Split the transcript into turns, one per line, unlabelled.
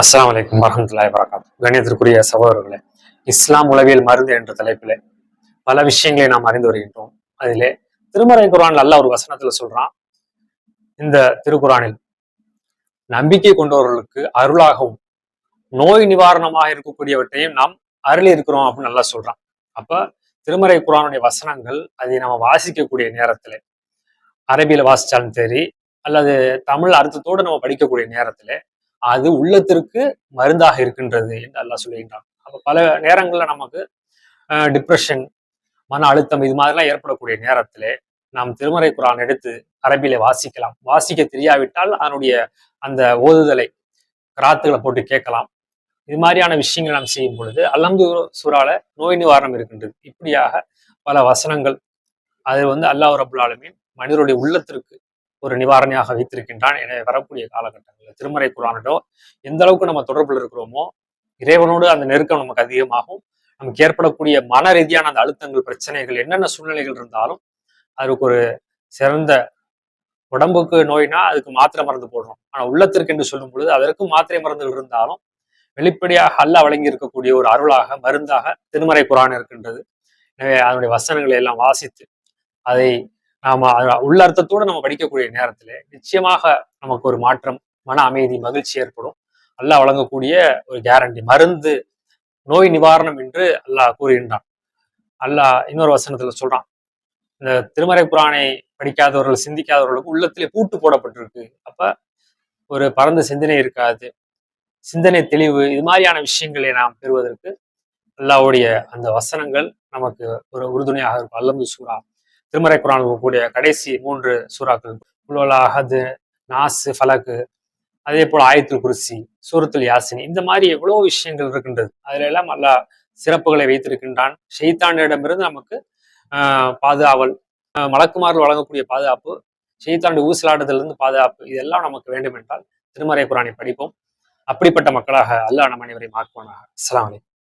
அஸ்லாம் வலைக்கம் வரஹ்மத்துல்லாஹி வரகாத் கணியத்திற்குரிய சகோதரர்களே இஸ்லாம் உளவியல் மருந்து என்ற தலைப்பிலே பல விஷயங்களை நாம் அறிந்து வருகின்றோம். அதிலே திருமறை குரான் நல்ல ஒரு வசனத்துல சொல்றான். இந்த திருக்குறானில் நம்பிக்கை கொண்டவர்களுக்கு அருளாகவும் நோய் நிவாரணமாக இருக்கக்கூடியவற்றையும் நாம் அருளி இருக்கிறோம் அப்படின்னு நல்லா சொல்றான். அப்ப திருமறை குரானுடைய வசனங்கள் அதை நம்ம வாசிக்கக்கூடிய நேரத்துல அரபியில வாசிச்சாலும் சரி அல்லது தமிழ் அர்த்தத்தோடு நம்ம படிக்கக்கூடிய நேரத்துல அது உள்ளத்திற்கு மருந்தாக இருக்கின்றது என்று அல்லாஹ் சொல்லுகின்றான் அப்போ பல நேரங்களில் நமக்கு டிப்ரெஷன் மன அழுத்தம் இது மாதிரிலாம் ஏற்படக்கூடிய நேரத்திலே நாம் திருமறை குரான் எடுத்து அரபியில வாசிக்கலாம். வாசிக்க தெரியாவிட்டால் அதனுடைய அந்த ஓதுதலை கிராத்துகளை போட்டு கேட்கலாம். இது மாதிரியான விஷயங்கள் நாம் செய்யும் பொழுது அலந்து சூறால நோய் நிவாரணம் இருக்கின்றது. இப்படியாக பல வசனங்கள் அது வந்து அல்லாஹ் ரபுல் மனிதருடைய உள்ளத்திற்கு ஒரு நிவாரணியாக வைத்திருக்கின்றான் என வரக்கூடிய காலகட்டங்களில். திருமறை குரானிடோ எந்த அளவுக்கு நம்ம தொடர்பில் இருக்கிறோமோ இறைவனோடு அந்த நெருக்கம் நமக்கு அதிகமாகும். நமக்கு ஏற்படக்கூடிய மன ரீதியான அந்த அழுத்தங்கள் பிரச்சனைகள் என்னென்ன சூழ்நிலைகள் இருந்தாலும் அதுக்கு ஒரு சிறந்த உடம்புக்கு நோய்னா அதுக்கு மாத்திரை மருந்து போடுறோம். ஆனால் உள்ளத்திற்கு என்று சொல்லும் பொழுது அதற்கும் மாத்திரை மருந்துகள் இருந்தாலும் வெளிப்படையாக அல்ல வழங்கி இருக்கக்கூடிய ஒரு அருளாக மருந்தாக திருமறை குரான் இருக்கின்றது. எனவே அதனுடைய வசனங்களை எல்லாம் வாசித்து அதை நாம உள்ளர்த்தத்தோடு நம்ம படிக்கக்கூடிய நேரத்துல நிச்சயமாக நமக்கு ஒரு மாற்றம் மன அமைதி மகிழ்ச்சி ஏற்படும். அல்லாஹ் வழங்கக்கூடிய ஒரு கேரண்டி மருந்து நோய் நிவாரணம் என்று அல்லாஹ் கூறுகின்றான். அல்லாஹ் இன்னொரு வசனத்துல சொல்றான். இந்த திருமறை புராணை படிக்காதவர்கள் சிந்திக்காதவர்களுக்கு உள்ளத்திலே பூட்டு போடப்பட்டிருக்கு. அப்ப ஒரு பரந்த சிந்தனை இருக்காது. சிந்தனை தெளிவு இது மாதிரியான விஷயங்களை நாம் பெறுவதற்கு அல்லாவுடைய அந்த வசனங்கள் நமக்கு ஒரு உறுதுணையாக இருக்கும். அல்லம்பு சூறா திருமறை குரான் கூடிய கடைசி மூன்று சூறாக்கள். உலோலா அஹது நாசு ஃபலக்கு அதே போல் ஆயத்துல் குருசி சூரத்துல் யாசினி. இந்த மாதிரி எவ்வளோ விஷயங்கள் இருக்கின்றது. அதுல எல்லாம் நல்லா சிறப்புகளை வைத்திருக்கின்றான். ஷெய்தானிடமிருந்து நமக்கு பாதுகாவல் மலக்குமார்கள் வழங்கக்கூடிய பாதுகாப்பு ஷெய்தாண்டு ஊசலாட்டத்திலிருந்து பாதுகாப்பு இதெல்லாம் நமக்கு வேண்டும் என்றால் திருமறை குரானை படிப்போம். அப்படிப்பட்ட மக்களாக அல்லாஹ் நம் அனைவரையும் ஆக்குவானாக. அஸ்லாம் வலைக்கம்